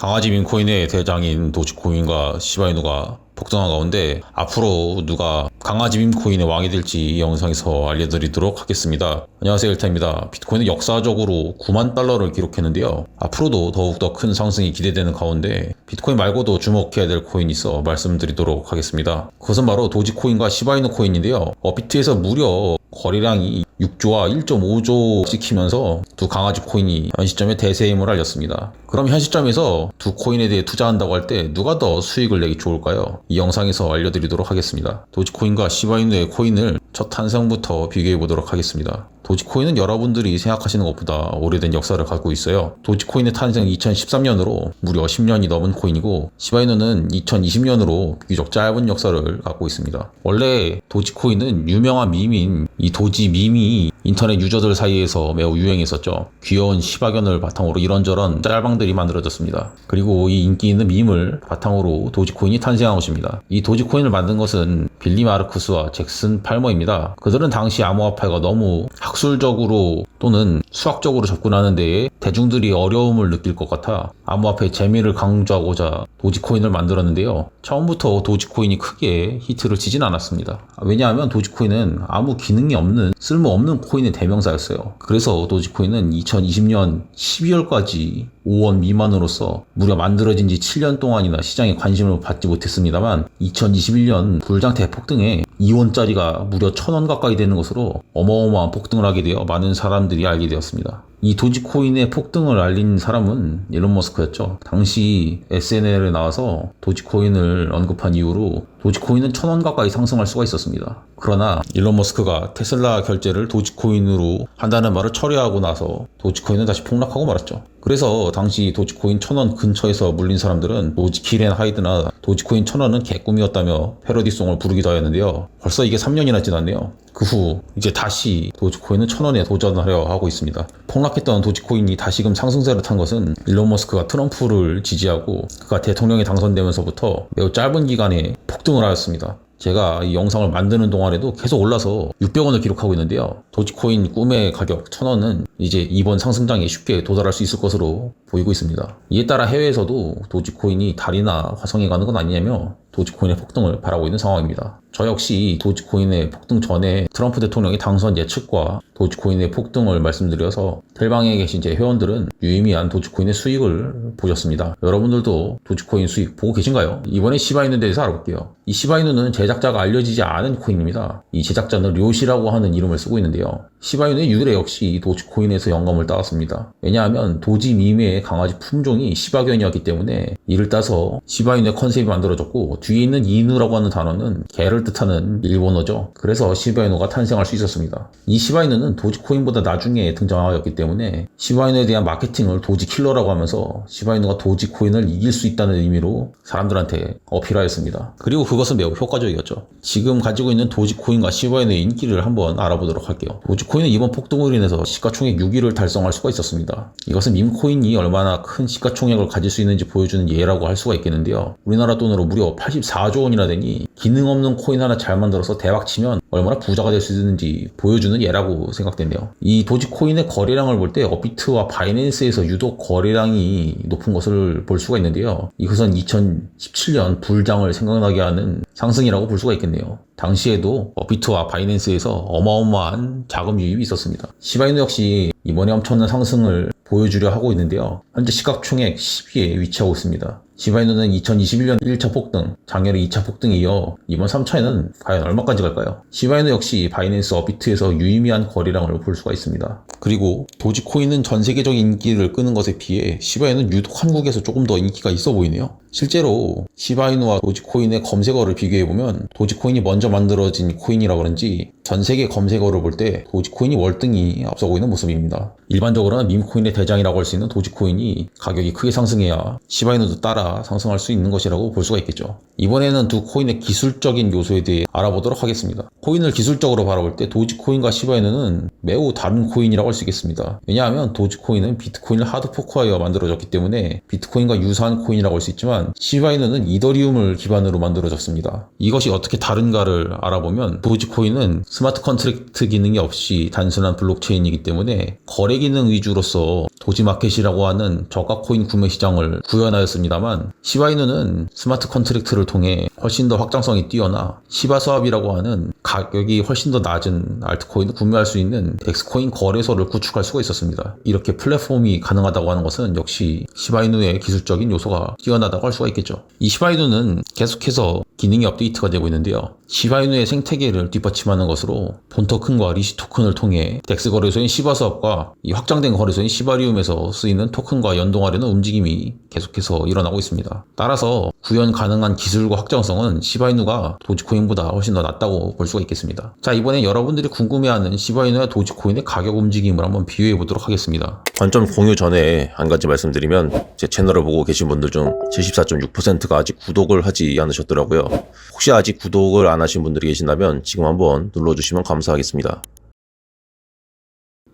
강아지 밈코인의 대장인 도지코인과 시바이누가 폭등한 가운데 앞으로 누가 강아지 밈코인의 왕이 될지 이 영상에서 알려드리도록 하겠습니다. 안녕하세요 일타입니다. 비트코인은 역사적으로 9만 달러를 기록했는데요. 앞으로도 더욱더 큰 상승이 기대되는 가운데 비트코인 말고도 주목해야 될 코인이 있어 말씀드리도록 하겠습니다. 그것은 바로 도지코인과 시바이누 코인인데요. 업비트에서 무려 거래량이 6조와 1.5조 찍히면서 두 강아지 코인이 현 시점에 대세임을 알렸습니다. 그럼 현 시점에서 두 코인에 대해 투자한다고 할 때 누가 더 수익을 내기 좋을까요? 이 영상에서 알려드리도록 하겠습니다. 도지코인과 시바이누의 코인을 첫 탄생부터 비교해 보도록 하겠습니다. 도지코인은 여러분들이 생각하시는 것보다 오래된 역사를 갖고 있어요. 도지코인의 탄생 2013년으로 무려 10년이 넘은 코인이고 시바이누는 2020년으로 비교적 짧은 역사를 갖고 있습니다. 원래 도지코인은 유명한 밈인 이 도지 밈이 인터넷 유저들 사이에서 매우 유행했었죠. 귀여운 시바견을 바탕으로 이런저런 짤방들이 만들어졌습니다. 그리고 이 인기 있는 밈을 바탕으로 도지코인이 탄생한 것입니다. 이 도지코인을 만든 것은 빌리 마르쿠스와 잭슨 팔머입니다. 그들은 당시 암호화폐가 너무 학 술적으로 또는 수학적으로 접근하는 데에 대중들이 어려움을 느낄 것 같아 암호화폐의 재미를 강조하고자 도지코인을 만들었는데요. 처음부터 도지코인이 크게 히트를 치진 않았습니다. 왜냐하면 도지코인은 아무 기능이 없는 쓸모없는 코인의 대명사였어요. 그래서 도지코인은 2020년 12월까지 5원 미만으로서 무려 만들어진 지 7년 동안이나 시장에 관심을 받지 못했습니다만 2021년 불장 대폭등에 2원짜리가 무려 1000원 가까이 되는 것으로 어마어마한 폭등을 하게 되어 많은 사람들이 알게 되었습니다. 이 도지코인의 폭등을 알린 사람은 일론 머스크였죠. 당시 SNL에 나와서 도지코인을 언급한 이후로 도지코인은 1000원 가까이 상승할 수가 있었습니다. 그러나 일론 머스크가 테슬라 결제를 도지코인으로 한다는 말을 처리하고 나서 도지코인은 다시 폭락하고 말았죠. 그래서 당시 도지코인 1000원 근처에서 물린 사람들은 도지키렌 하이드나 도지코인 1000원은 개꿈이었다며 패러디송을 부르기도 하였는데요. 벌써 이게 3년이나 지났네요. 그 후 이제 다시 도지코인은 1000원에 도전하려 하고 있습니다. 폭락했던 도지코인이 다시금 상승세를 탄 것은 일론 머스크가 트럼프를 지지하고 그가 대통령에 당선되면서부터 매우 짧은 기간에 폭등을 하였습니다. 제가 이 영상을 만드는 동안에도 계속 올라서 600원을 기록하고 있는데요. 도지코인 꿈의 가격 1000원은 이제 이번 상승장에 쉽게 도달할 수 있을 것으로 보이고 있습니다. 이에 따라 해외에서도 도지코인이 달이나 화성에 가는 건 아니냐며 도지코인의 폭등을 바라고 있는 상황입니다. 저 역시 도지코인의 폭등 전에 트럼프 대통령의 당선 예측과 도지코인의 폭등을 말씀드려서 텔방에 계신 제 회원들은 유의미한 도지코인의 수익을 보셨습니다. 여러분들도 도지코인 수익 보고 계신가요? 이번에 시바이누에 대해서 알아볼게요. 이 시바이누는 제작자가 알려지지 않은 코인입니다. 이 제작자는 료시라고 하는 이름을 쓰고 있는데요. 시바이누의 유래 역시 도지코인에서 영감을 따왔습니다. 왜냐하면 도지 밈의 강아지 품종이 시바견이었기 때문에 이를 따서 시바이누의 컨셉이 만들어졌고 뒤에 있는 이누라고 하는 단어는 개를 뜻하는 일본어죠. 그래서 시바이누가 탄생할 수 있었습니다. 이 시바이누는 도지코인보다 나중에 등장하였기 때문에 시바이누에 대한 마케팅을 도지킬러라고 하면서 시바이누가 도지코인을 이길 수 있다는 의미로 사람들한테 어필하였습니다. 그리고 그것은 매우 효과적이었죠. 지금 가지고 있는 도지코인과 시바이누의 인기를 한번 알아보도록 할게요. 도지코인은 이번 폭등으로 인해서 시가총액 6위를 달성할 수가 있었습니다. 이것은 밈코인이 얼마나 큰 시가총액을 가질 수 있는지 보여주는 예라고 할 수가 있겠는데요. 우리나라 돈으로 무려 84조 원이나 되니 기능 없는 코인 하나 잘 만들어서 대박 치면 얼마나 부자가 될 수 있는지 보여주는 예라고 생각된대요. 이 도지코인의 거래량을 볼 때 업비트와 바이낸스에서 유독 거래량이 높은 것을 볼 수가 있는데요. 이것은 2017년 불장을 생각나게 하는 상승이라고 볼 수가 있겠네요. 당시에도 업비트와 바이낸스에서 어마어마한 자금 유입이 있었습니다. 시바이누 역시 이번에 엄청난 상승을 보여주려 하고 있는데요. 현재 시각총액 10위에 위치하고 있습니다. 시바이누는 2021년 1차 폭등, 작년에 2차 폭등에 이어 이번 3차에는 과연 얼마까지 갈까요? 시바이누 역시 바이낸스 업비트에서 유의미한 거래량을 볼 수가 있습니다. 그리고 도지코인은 전 세계적인 인기를 끄는 것에 비해 시바이누는 유독 한국에서 조금 더 인기가 있어 보이네요. 실제로 시바이누와 도지코인의 검색어를 비교해보면 도지코인이 먼저 만들어진 코인이라 그런지 전 세계 검색어를 볼때 도지코인이 월등히 앞서고 있는 모습입니다. 일반적으로는 밈코인의 대장이라고 할 수 있는 도지코인이 가격이 크게 상승해야 시바이누도 따라 상승할 수 있는 것이라고 볼 수가 있겠죠. 이번에는 두 코인의 기술적인 요소에 대해 알아보도록 하겠습니다. 코인을 기술적으로 바라볼 때 도지코인과 시바이누는 매우 다른 코인이라고 할 수 있겠습니다. 왜냐하면 도지코인은 비트코인을 하드포크하여 만들어졌기 때문에 비트코인과 유사한 코인이라고 할 수 있지만 시바이누는 이더리움을 기반으로 만들어졌습니다. 이것이 어떻게 다른가를 알아보면 도지코인은 스마트 컨트랙트 기능이 없이 단순한 블록체인이기 때문에 거래 기능 위주로서 도지마켓이라고 하는 저가 코인 구매 시장을 구현하였습니다만 시바이누는 스마트 컨트랙트를 통해 훨씬 더 확장성이 뛰어나 시바스왑이라고 하는 가격이 훨씬 더 낮은 알트코인을 구매할 수 있는 덱스코인 거래소를 구축할 수가 있었습니다. 이렇게 플랫폼이 가능하다고 하는 것은 역시 시바이누의 기술적인 요소가 뛰어나다고 할 수가 있겠죠. 이 시바이누는 계속해서 기능이 업데이트가 되고 있는데요. 시바이누의 생태계를 뒷받침하는 것으로 본 토큰과 리시 토큰을 통해 덱스 거래소인 시바스왑과 이 확장된 거래소인 시바리움에서 쓰이는 토큰과 연동하려는 움직임이 계속해서 일어나고 있습니다. 따라서 구현 가능한 기술과 확장성은 시바이누가 도지코인보다 훨씬 더 낮다고 볼 수가 있겠습니다. 자 이번엔 여러분들이 궁금해하는 시바이누와 도지코인의 가격 움직임을 한번 비교해 보도록 하겠습니다. 관점 공유 전에 한 가지 말씀드리면 제 채널을 보고 계신 분들 중 74.6%가 아직 구독을 하지 않으셨더라고요. 혹시 아직 구독을 안 하신 분들이 계신다면 지금 한번 눌러주시면 감사하겠습니다.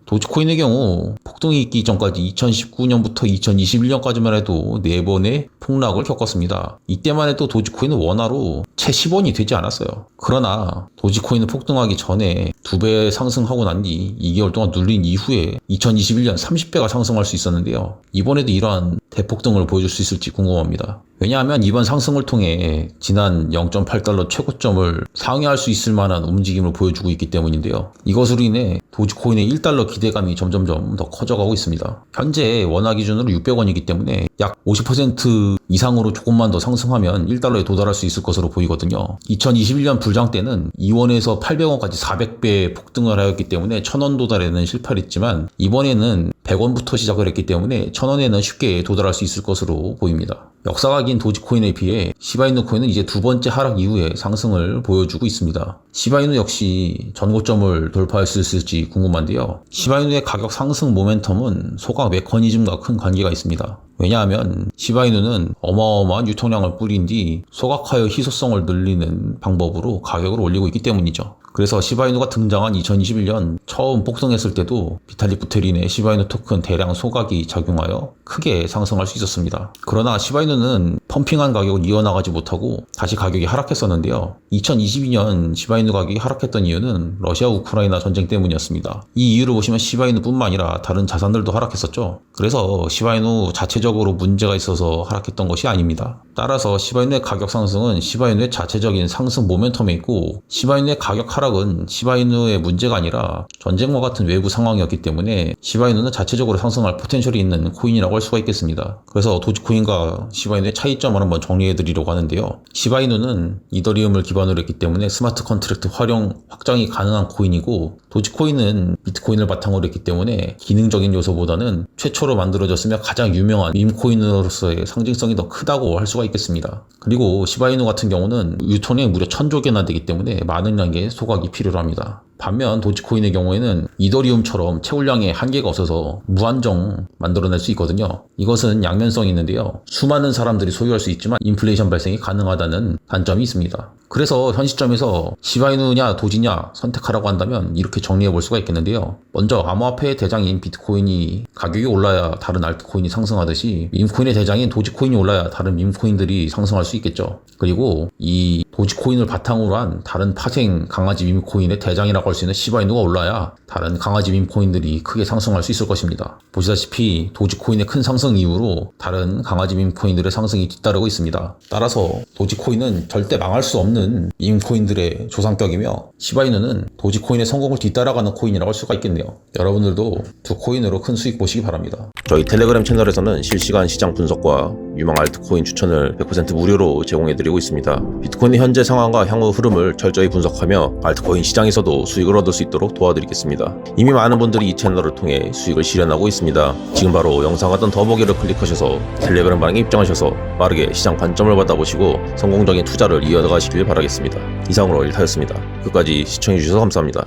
도지코인의 경우 폭등이 있기 전까지 2019년부터 2021년까지만 해도 4번의 폭락을 겪었습니다. 이때만 해도 도지코인은 원화로 채 10원이 되지 않았어요. 그러나 도지코인은 폭등하기 전에 두배 상승하고 난 뒤 2개월 동안 눌린 이후에 2021년 30배가 상승할 수 있었는데요. 이번에도 이러한 대폭등을 보여줄 수 있을지 궁금합니다. 왜냐하면 이번 상승을 통해 지난 0.8달러 최고점을 상회할 수 있을 만한 움직임을 보여주고 있기 때문인데요. 이것으로 인해 도지코인의 1달러 기대감이 점점점 더 커져가고 있습니다. 현재 원화 기준으로 600원이기 때문에 약 50% 이상으로 조금만 더 상승하면 1달러에 도달할 수 있을 것으로 보이거든요. 2021년 불장 때는 2원에서 800원까지 400배 폭등을 하였기 때문에 1000원 도달에는 실패를 했지만 이번에는 100원부터 시작을 했기 때문에 1000원에는 쉽게 도달할 수 있을 것으로 보입니다. 역사가 긴 도지코인에 비해 시바이누 코인은 이제 두 번째 하락 이후에 상승을 보여주고 있습니다. 시바이누 역시 전고점을 돌파할 수 있을지 궁금한데요. 시바이누의 가격 상승 모멘텀은 소각 메커니즘과 큰 관계가 있습니다. 왜냐하면 시바이누는 어마어마한 유통량을 뿌린 뒤 소각하여 희소성을 늘리는 방법으로 가격을 올리고 있기 때문이죠. 그래서 시바이누가 등장한 2021년 처음 폭등했을 때도 비탈릭 부테린의 시바이누 토큰 대량 소각이 작용하여 크게 상승할 수 있었습니다. 그러나 시바이누는 펌핑한 가격을 이어나가지 못하고 다시 가격이 하락했었는데요. 2022년 시바이누 가격이 하락했던 이유는 러시아 우크라이나 전쟁 때문이었습니다. 이 이유를 보시면 시바이누뿐만 아니라 다른 자산들도 하락했었죠. 그래서 시바이누 자체적으로 문제가 있어서 하락했던 것이 아닙니다. 따라서 시바이누의 가격 상승은 시바이누의 자체적인 상승 모멘텀에 있고 시바이누의 가격 하락 은 시바이누의 문제가 아니라 전쟁과 같은 외부 상황이었기 때문에 시바이누는 자체적으로 상승할 포텐셜이 있는 코인이라고 할 수가 있겠습니다. 그래서 도지코인과 시바이누의 차이점을 한번 정리해 드리려고 하는데요. 시바이누는 이더리움을 기반으로 했기 때문에 스마트 컨트랙트 활용 확장이 가능한 코인이고 도지코인은 비트코인을 바탕으로 했기 때문에 기능적인 요소보다는 최초로 만들어졌으며 가장 유명한 밈코인으로서의 상징성이 더 크다고 할 수가 있겠습니다. 그리고 시바이누 같은 경우는 유통량이 무려 천조 개나 되기 때문에 많은 양의 소각 이 필요로 합니다. 반면 도지코인의 경우에는 이더리움처럼 채굴량에 한계가 없어서 무한정 만들어낼 수 있거든요. 이것은 양면성이 있는데요. 수많은 사람들이 소유할 수 있지만 인플레이션 발생이 가능하다는 단점이 있습니다. 그래서 현 시점에서 시바이누냐 도지냐 선택하라고 한다면 이렇게 정리해 볼 수가 있겠는데요. 먼저 암호화폐의 대장인 비트코인이 가격이 올라야 다른 알트코인이 상승하듯이 밈코인의 대장인 도지코인이 올라야 다른 밈코인들이 상승할 수 있겠죠. 그리고 이 도지코인을 바탕으로 한 다른 파생 강아지 밈코인의 대장이라고 할수 있는 시바이누가 올라야 다른 강아지 밈코인들이 크게 상승할 수 있을 것입니다. 보시다시피 도지코인의 큰 상승 이후로 다른 강아지 밈코인들의 상승이 뒤따르고 있습니다. 따라서 도지코인은 절대 망할 수 없는 밈코인들의 조상격이며 시바이누는 도지코인의 성공을 뒤따라가는 코인이라고 할 수가 있겠네요. 여러분들도 두 코인으로 큰 수익 보시기 바랍니다. 저희 텔레그램 채널에서는 실시간 시장 분석과 유망 알트코인 추천을 100% 무료로 제공해드리고 있습니다. 비트코인의 현재 상황과 향후 흐름을 철저히 분석하며 알트코인 시장에서도 수익을 얻을 수 있도록 도와드리겠습니다. 이미 많은 분들이 이 채널을 통해 수익을 실현하고 있습니다. 지금 바로 영상 하단 더보기를 클릭하셔서 텔레그램 방에 입장하셔서 빠르게 시장 관점을 받아보시고 성공적인 투자를 이어가시길 바라겠습니다. 이상으로 일타였습니다. 끝까지 시청해주셔서 감사합니다.